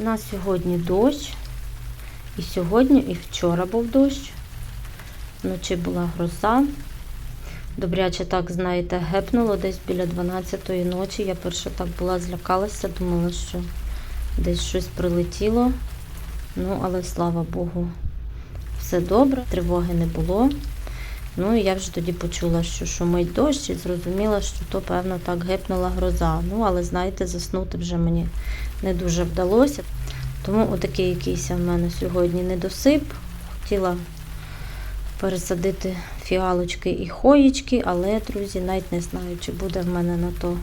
У нас сьогодні дощ. І сьогодні, і вчора був дощ. Вночі була гроза. Добряче так, знаєте, гепнуло десь біля 12-ї ночі. Я перша так була злякалася, думала, що десь щось прилетіло. Ну, але слава Богу, все добре, тривоги не було. Ну і я вже тоді почула, що шумить дощ, і зрозуміла, що то, певно, так гепнула гроза. Ну, але знаєте, заснути вже мені не дуже вдалося. Тому отакий якийсь в мене сьогодні недосип. Хотіла пересадити фіалочки і хоєчки, але, друзі, навіть не знаю, чи буде в мене на то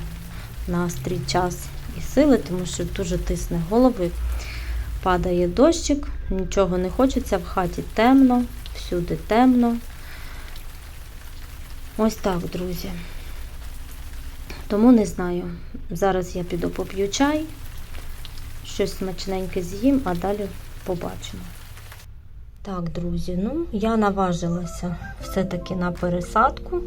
настрій, час і сили, тому що дуже тисне голови. Падає дощик, нічого не хочеться, в хаті темно, всюди темно. Ось так, друзі. Тому не знаю. Зараз я піду поп'ю чай, щось смачненьке з'їм, а далі побачимо. Так, друзі, ну, я наважилася все-таки на пересадку.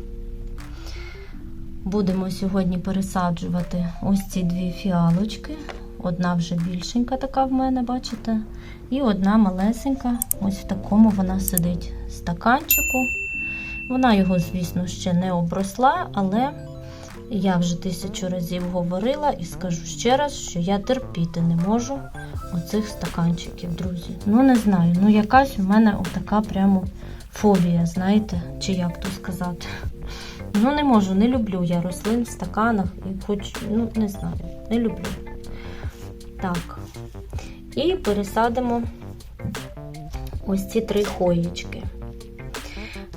Будемо сьогодні пересаджувати ось ці дві фіалочки. Одна вже більшенька така в мене, бачите? І одна малесенька, ось в такому вона сидить стаканчику. Вона його, звісно, ще не обросла, але я вже тисячу разів говорила і скажу ще раз, що я терпіти не можу оцих стаканчиків, друзі. Ну, не знаю, ну якась у мене отака прямо фобія, знаєте, чи як то сказати. Ну, не можу, не люблю я рослин в стаканах і хоч, ну, не знаю, не люблю. Так. І пересадимо ось ці три хоєчки.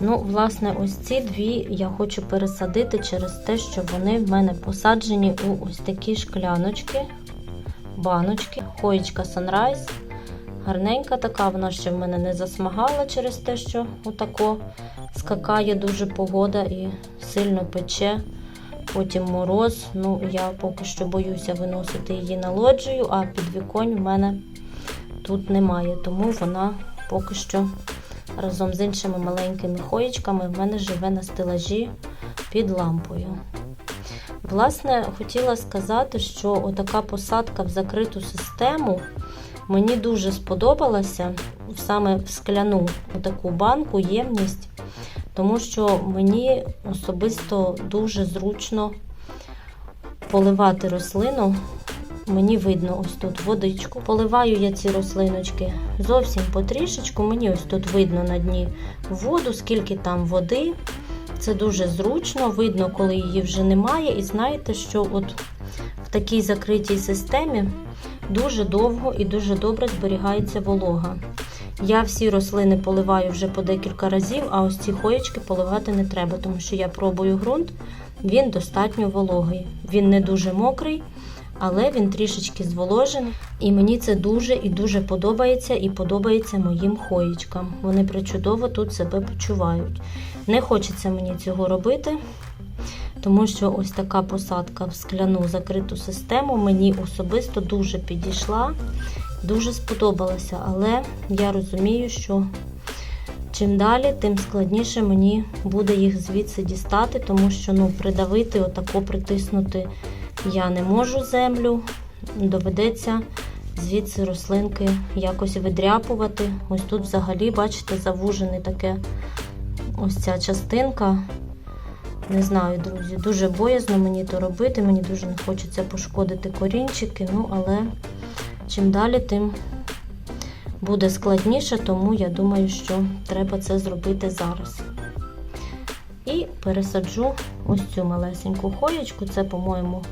Ну, власне, ось ці дві я хочу пересадити через те, що вони в мене посаджені у ось такі шкляночки, баночки. Хоєчка Sunrise. Гарненька така, вона ще в мене не засмагала через те, що отако скакає дуже погода і сильно пече. Потім мороз. Ну, я поки що боюся виносити її на лоджію, а підвіконь в мене тут немає, тому вона поки що разом з іншими маленькими хоєчками в мене живе на стелажі під лампою. Власне, хотіла сказати, що отака посадка в закриту систему мені дуже сподобалася саме в скляну отаку банку, ємність, тому що мені особисто дуже зручно поливати рослину. Мені видно ось тут водичку. Поливаю я ці рослиночки зовсім потрішечку. Мені ось тут видно на дні воду, скільки там води. Це дуже зручно, видно, коли її вже немає. І знаєте, що от в такій закритій системі дуже довго і дуже добре зберігається волога. Я всі рослини поливаю вже по декілька разів, а ось ці хоєчки поливати не треба, тому що я пробую ґрунт, він достатньо вологий. Він не дуже мокрий, але він трішечки зволожений. І мені це дуже і дуже подобається і подобається моїм хоєчкам. Вони причудово тут себе почувають. Не хочеться мені цього робити, тому що ось така посадка в скляну закриту систему мені особисто дуже підійшла, дуже сподобалася. Але я розумію, що чим далі, тим складніше мені буде їх звідси дістати, тому що ну, придавити, отако притиснути я не можу землю. Доведеться звідси рослинки якось видряпувати. Ось тут взагалі, бачите, завужене таке ось ця частинка. Не знаю, друзі, дуже боязно мені то робити. Мені дуже не хочеться пошкодити корінчики, ну, але чим далі, тим буде складніше, тому я думаю, що треба це зробити зараз. І пересаджу ось цю малесеньку хоєчку. Це, по-моєму,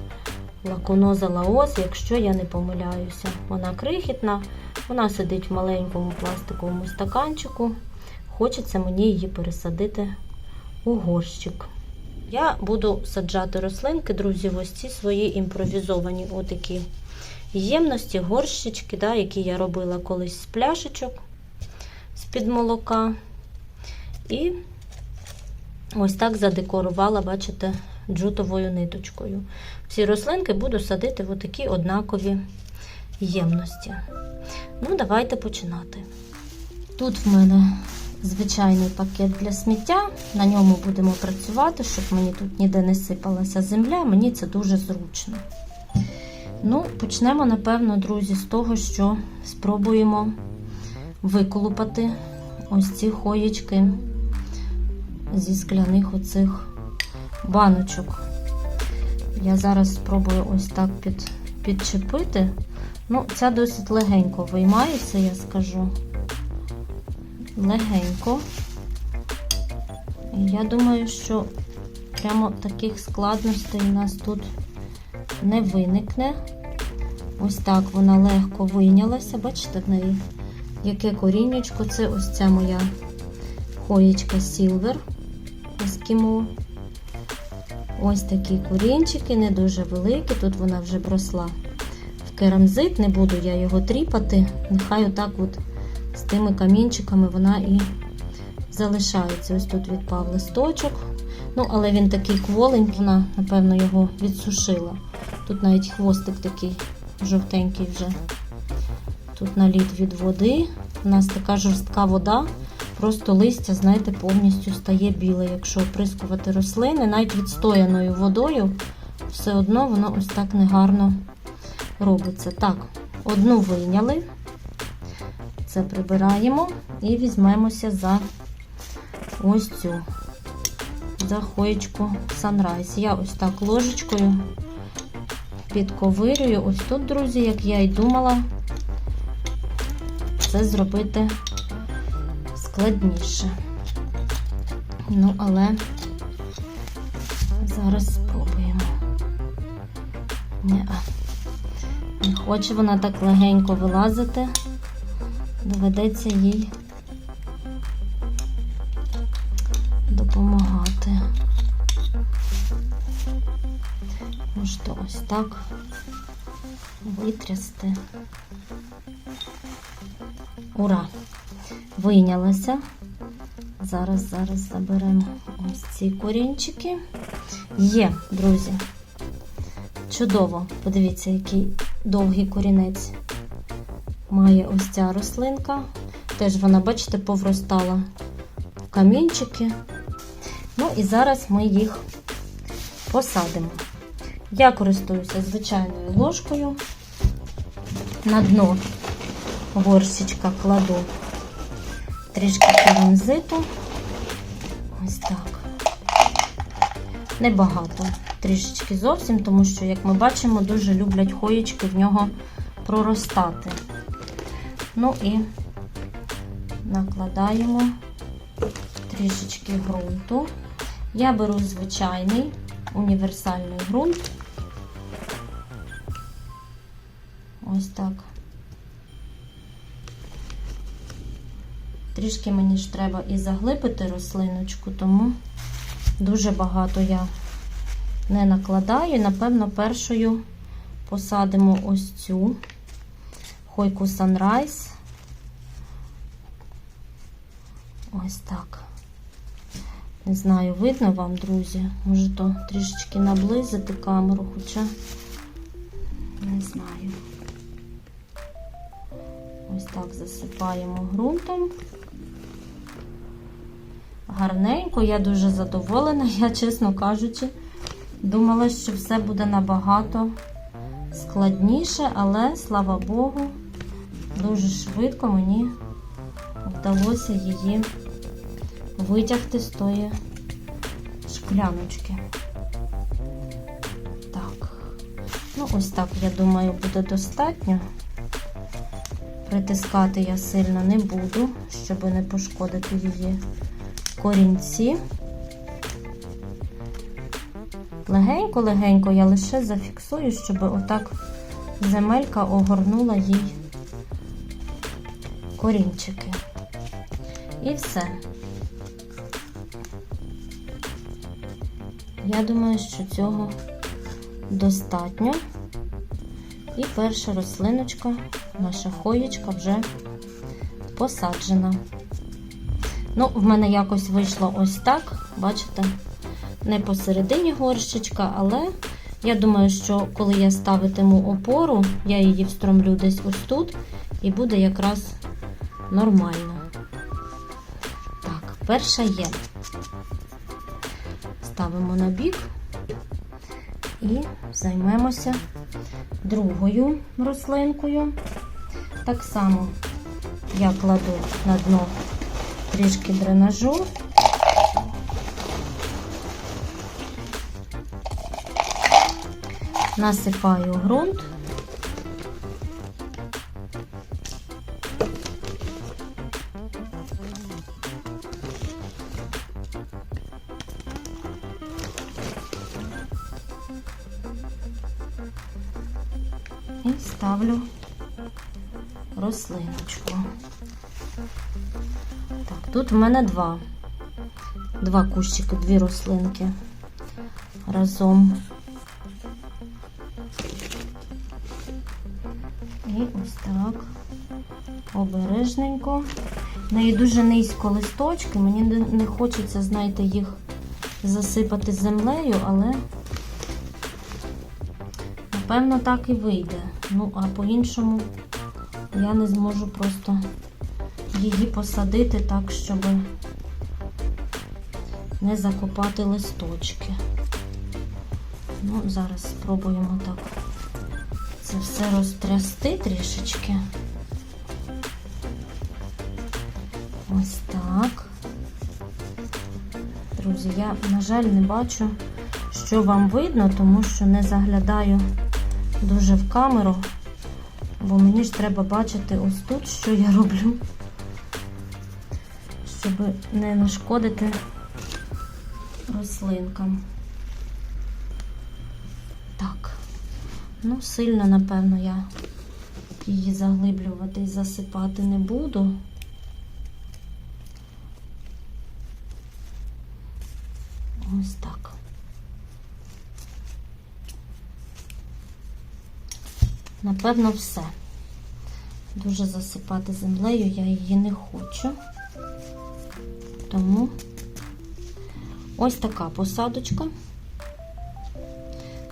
лаконоза лаоз, якщо я не помиляюся. Вона крихітна, вона сидить в маленькому пластиковому стаканчику. Хочеться мені її пересадити у горщик. Я буду саджати рослинки, друзі, ось ці свої імпровізовані отакі ємності, горщички, да, які я робила колись з пляшечок з-під молока. І ось так задекорувала, бачите, джутовою ниточкою. Всі рослинки буду садити в отакі однакові ємності. Ну, давайте починати. Тут в мене звичайний пакет для сміття. На ньому будемо працювати, щоб мені тут ніде не сипалася земля. Мені це дуже зручно. Ну, почнемо, напевно, друзі, з того, що спробуємо виколупати ось ці хоєчки зі скляних оцих баночок. Я зараз спробую ось так під, підчепити. Ну, ця досить легенько виймається, я скажу. Легенько. І я думаю, що прямо таких складностей у нас тут не виникне. Ось так вона легко вийнялася. Бачите в неї, яке коріннячко. Це ось ця моя хоєчка Silver Ескімо. Ось такі корінчики, не дуже великі. Тут вона вже бросла в керамзит, не буду я його тріпати. Нехай отак от з тими камінчиками вона і залишається. Ось тут відпав листочок. Ну, але він такий кволенький, вона, напевно, його відсушила. Тут навіть хвостик такий жовтенький вже. Тут наліт від води. У нас така жорстка вода, просто листя, знаєте, повністю стає біле. Якщо оприскувати рослини, навіть відстояною водою, все одно воно ось так негарно робиться. Так, одну вийняли. Це прибираємо і візьмемося за ось цю за хоєчку Sunrise. Я ось так ложечкою підковирюю. Ось тут, друзі, як я і думала, це зробити складніше. Ну, але зараз спробуємо. Ні, не хоче вона так легенько вилазити, доведеться їй допомагати. Можете ось так витрясти. Ура! Вийнялася. Зараз, зараз заберемо ось ці корінчики. Є, друзі. Чудово! Подивіться, який довгий корінець має ось ця рослинка. Теж вона, бачите, повростала в камінчики. Ну і зараз ми їх посадимо. Я користуюся звичайною ложкою. На дно горщичка кладу трішки керамзиту. Ось так. Небагато, трішечки зовсім, тому що, як ми бачимо, дуже люблять хоєчки в нього проростати. Ну і накладаємо трішечки ґрунту. Я беру звичайний універсальний ґрунт. Ось так. Трішки мені ж треба і заглибити рослиночку, тому дуже багато я не накладаю. Напевно, першою посадимо ось цю хойку Sunrise. Ось так. Не знаю, видно вам, друзі. Може то трішечки наблизити камеру, хоча не знаю. Ось так засипаємо ґрунтом. Гарненько, я дуже задоволена, я, чесно кажучи, думала, що все буде набагато складніше, але, слава Богу, дуже швидко мені вдалося її витягти з тої шкляночки. Так, ну ось так, я думаю, буде достатньо. Притискати я сильно не буду, щоб не пошкодити її корінці. Легенько-легенько я лише зафіксую, щоб отак земелька огорнула їй корінчики. І все. Я думаю, що цього достатньо. І перша рослиночка, наша хоєчка вже посаджена. Ну, в мене якось вийшло ось так, бачите, не посередині горщичка, але я думаю, що коли я ставитиму опору, я її встромлю десь ось тут, і буде якраз нормально. Так, перша є. Ставимо на бік. І займемося другою рослинкою. Так само я кладу на дно трішки дренажу. Насипаю ґрунт. І ставлю рослиночку. Тут в мене два. Два кущики, дві рослинки разом. І ось так. Обережненько. В неї дуже низько листочки. Мені не хочеться, знаєте, їх засипати землею, але напевно так і вийде. Ну, а по-іншому я не зможу просто її посадити так, щоб не закопати листочки. Ну, зараз спробуємо так це все розтрясти трішечки. Ось так. Друзі, я, на жаль, не бачу, що вам видно, тому що не заглядаю дуже в камеру, бо мені ж треба бачити ось тут, що я роблю, не нашкодити рослинкам. Так, ну, сильно, напевно, я її заглиблювати і засипати не буду. Ось так. Напевно, все. Дуже засипати землею я її не хочу. Тому ось така посадочка.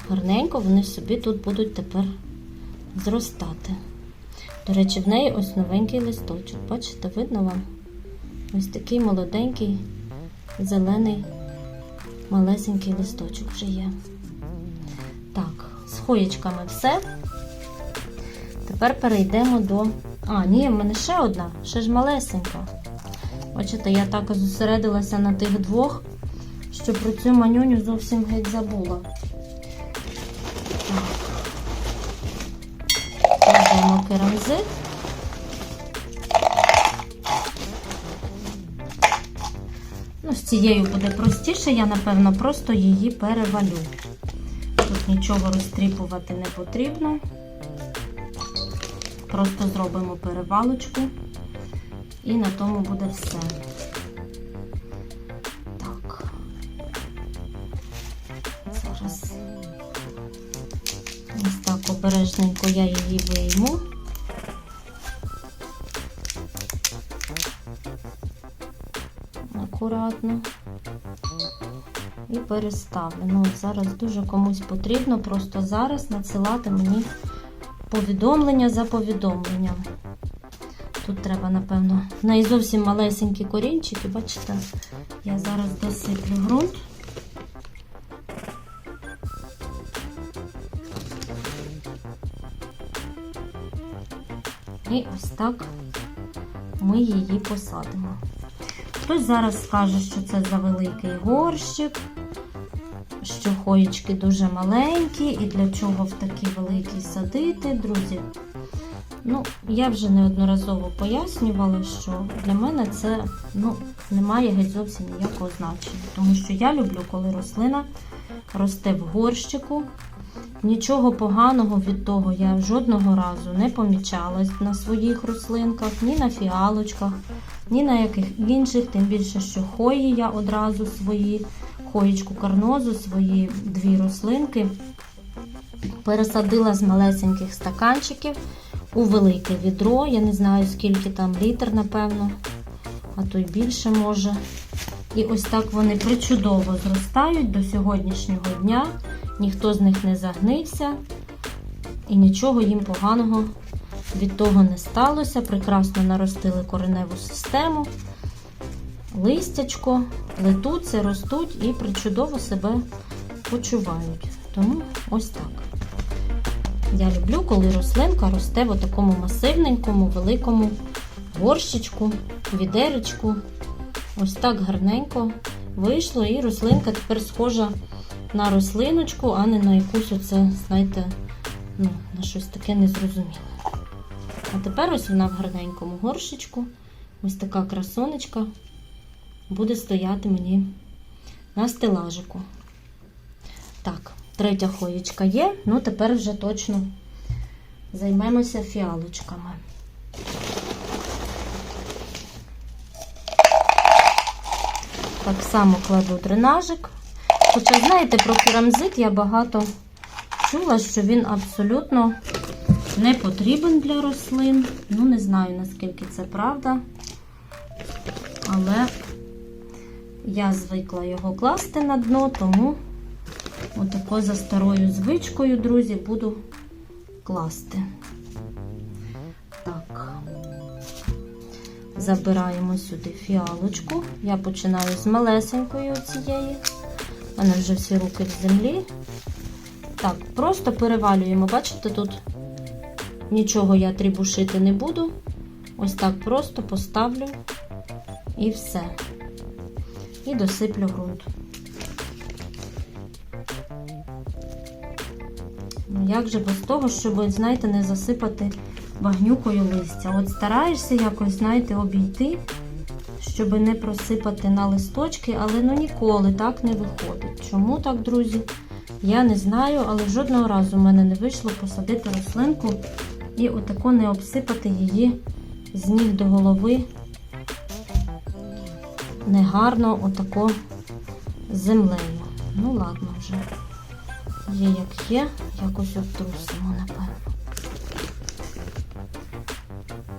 Гарненько вони собі тут будуть тепер зростати. До речі, в неї ось новенький листочок. Бачите, видно вам? Ось такий молоденький, зелений, малесенький листочок вже є. Так, з хоєчками все. Тепер перейдемо до. А, ні, в мене ще одна, ще ж малесенька. Бачите, я так зосередилася на тих двох, що про цю манюню зовсім геть забула. Так. Керамзит. Ну, з цією буде простіше, я, напевно, просто її перевалю. Тут нічого розтріпувати не потрібно. Просто зробимо перевалочку і на тому буде все. Так. Зараз ось так обережненько я її вийму. Акуратно. І переставлю. Ну, зараз дуже комусь потрібно просто зараз надсилати мені повідомлення за повідомленням. Тут треба, напевно, в неї зовсім малесенькі корінчики, бачите, я зараз досиплю ґрунт. І ось так ми її посадимо. Хтось зараз скаже, що це за великий горщик, що хоєчки дуже маленькі, і для чого в такі великі садити, друзі. Ну, я вже неодноразово пояснювала, що для мене це ну, не має геть зовсім ніякого значення. Тому що я люблю, коли рослина росте в горщику. Нічого поганого від того я жодного разу не помічала на своїх рослинках, ні на фіалочках, ні на яких інших, тим більше, що хої я одразу свої, хоєчку карнозу, свої дві рослинки пересадила з малесеньких стаканчиків у велике відро. Я не знаю, скільки там літр, напевно, а то й більше може. І ось так вони причудово зростають до сьогоднішнього дня. Ніхто з них не загнився, і нічого їм поганого від того не сталося. Прекрасно наростили кореневу систему, листячко, летуться, ростуть і причудово себе почувають. Тому ось так. Я люблю, коли рослинка росте в такому масивненькому, великому горщичку, відеречку. Ось так гарненько вийшло, і рослинка тепер схожа на рослиночку, а не на якусь оце, знаєте, ну, на щось таке незрозуміле. А тепер ось вона в гарненькому горщичку. Ось така красонечка буде стояти мені на стелажику. Так, третя хоєчка є, ну тепер вже точно займемося фіалочками. Так само кладу дренажик. Хоча, знаєте, про керамзит я багато чула, що він абсолютно не потрібен для рослин. Ну, не знаю, наскільки це правда. Але я звикла його класти на дно, тому отако за старою звичкою, друзі, буду класти. Так, забираємо сюди фіалочку. Я починаю з малесенької оцієї. У мене вже всі руки в землі. Так, просто перевалюємо. Бачите, тут нічого я трібушити не буду. Ось так просто поставлю і все. І досиплю ґрунт. Як же без того, щоб, знаєте, не засипати багнюкою листя. От стараєшся якось, знаєте, обійти, щоб не просипати на листочки, але ну ніколи так не виходить. Чому так, друзі? Я не знаю, але жодного разу в мене не вийшло посадити рослинку і отако не обсипати її з ніг до голови. Негарно отако землею. Ну, ладно вже. Є як є, якось обтрусимо, напевно.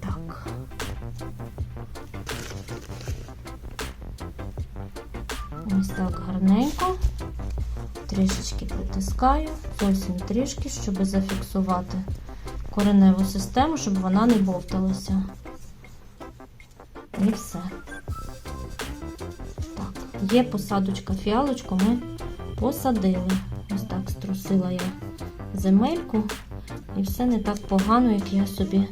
Так. Ось так гарненько. Трішечки притискаю, зовсім трішки, щоб зафіксувати кореневу систему, щоб вона не бовталася. І все. Так, є посадочка фіалочку, ми посадили. Ось так струсила я земельку, і все не так погано, як я собі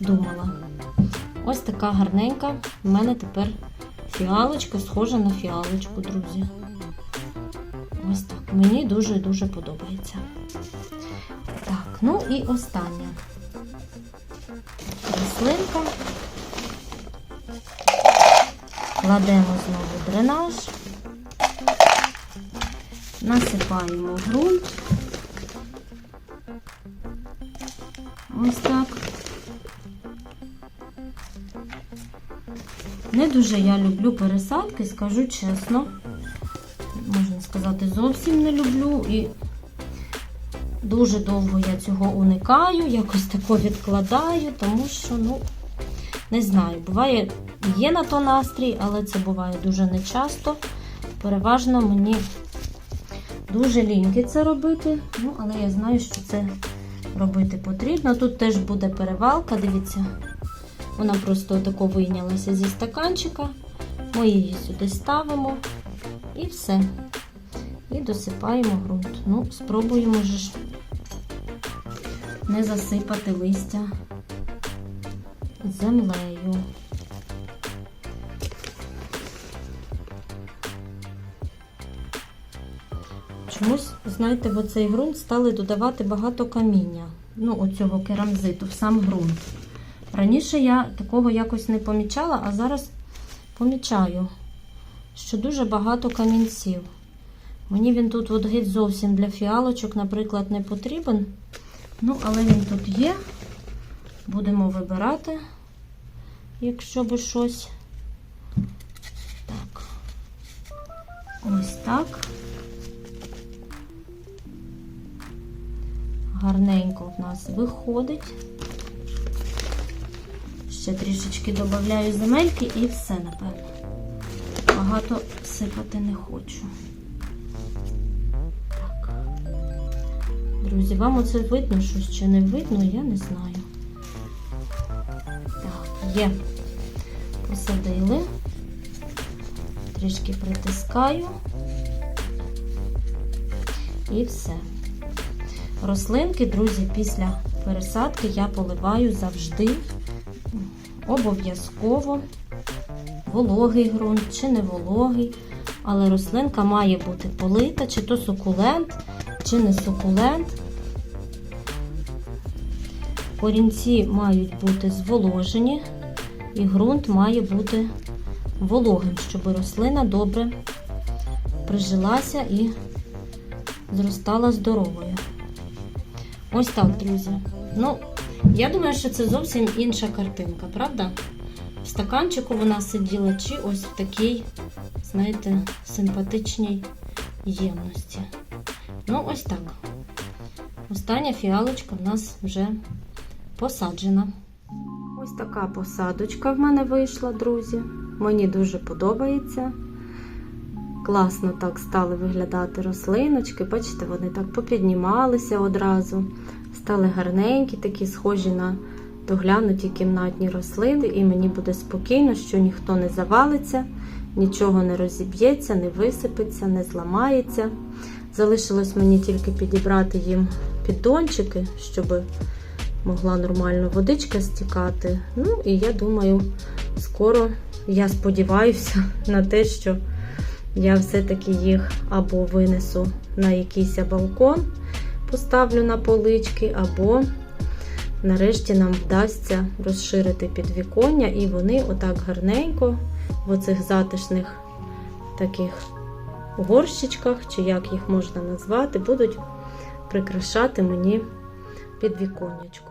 думала. Ось така гарненька. в мене тепер фіалочка, схожа на фіалочку, друзі. Ось так. Мені дуже-дуже подобається. Так, ну і остання рослинка. Кладемо знову дренаж, насипаємо ґрунт. Ось так. Не дуже я люблю пересадки, скажу чесно. Можна сказати, зовсім не люблю і дуже довго я цього уникаю, якось тако відкладаю, тому що, ну, не знаю, буває, є на то настрій, але це буває дуже нечасто. Переважно мені дуже ліньки це робити, ну, але я знаю, що це робити потрібно. Тут теж буде перевалка, дивіться, вона просто отако вийнялася зі стаканчика. Ми її сюди ставимо і все. І досипаємо ґрунт. Ну, спробуємо ж не засипати листя землею. Чомусь, знаєте, в оцей ґрунт стали додавати багато каміння. Ну, оцього керамзиту в сам ґрунт. Раніше я такого якось не помічала, а зараз помічаю, що дуже багато камінців. Мені він тут от геть зовсім для фіалочок, наприклад, не потрібен. Ну, але він тут є. Будемо вибирати, якщо би щось. Так. Ось так. Гарненько в нас виходить. Ще трішечки додаю земельки і все, напевно. Багато сипати не хочу. Так. Друзі, вам оце видно щось чи не видно, я не знаю. Так, є. Посадили. Трішки притискаю. І все. Рослинки, друзі, після пересадки я поливаю завжди обов'язково вологий ґрунт чи не вологий. Але рослинка має бути полита, чи то сукулент, чи не сукулент. Корінці мають бути зволожені, і ґрунт має бути вологим, щоб рослина добре прижилася і зростала здоровою. Ось так, друзі. Ну, я думаю, що це зовсім інша картинка, правда? В стаканчику вона сиділа, чи ось в такій, знаєте, симпатичній ємності. Ну, ось так. Остання фіалочка в нас вже посаджена. Ось така посадочка в мене вийшла, друзі. Мені дуже подобається. Класно так стали виглядати рослиночки. Бачите, вони так попіднімалися одразу. Стали гарненькі, такі схожі на доглянуті кімнатні рослини, і мені буде спокійно, що ніхто не завалиться, нічого не розіб'ється, не висипеться, не зламається. Залишилось мені тільки підібрати їм піддончики, щоб могла нормально водичка стікати. Ну, і я думаю, скоро я сподіваюся на те, що я все-таки їх або винесу на якийсь балкон, поставлю на полички, або нарешті нам вдасться розширити підвіконня, і вони отак гарненько в оцих затишних таких горщичках, чи як їх можна назвати, будуть прикрашати мені підвіконнячко.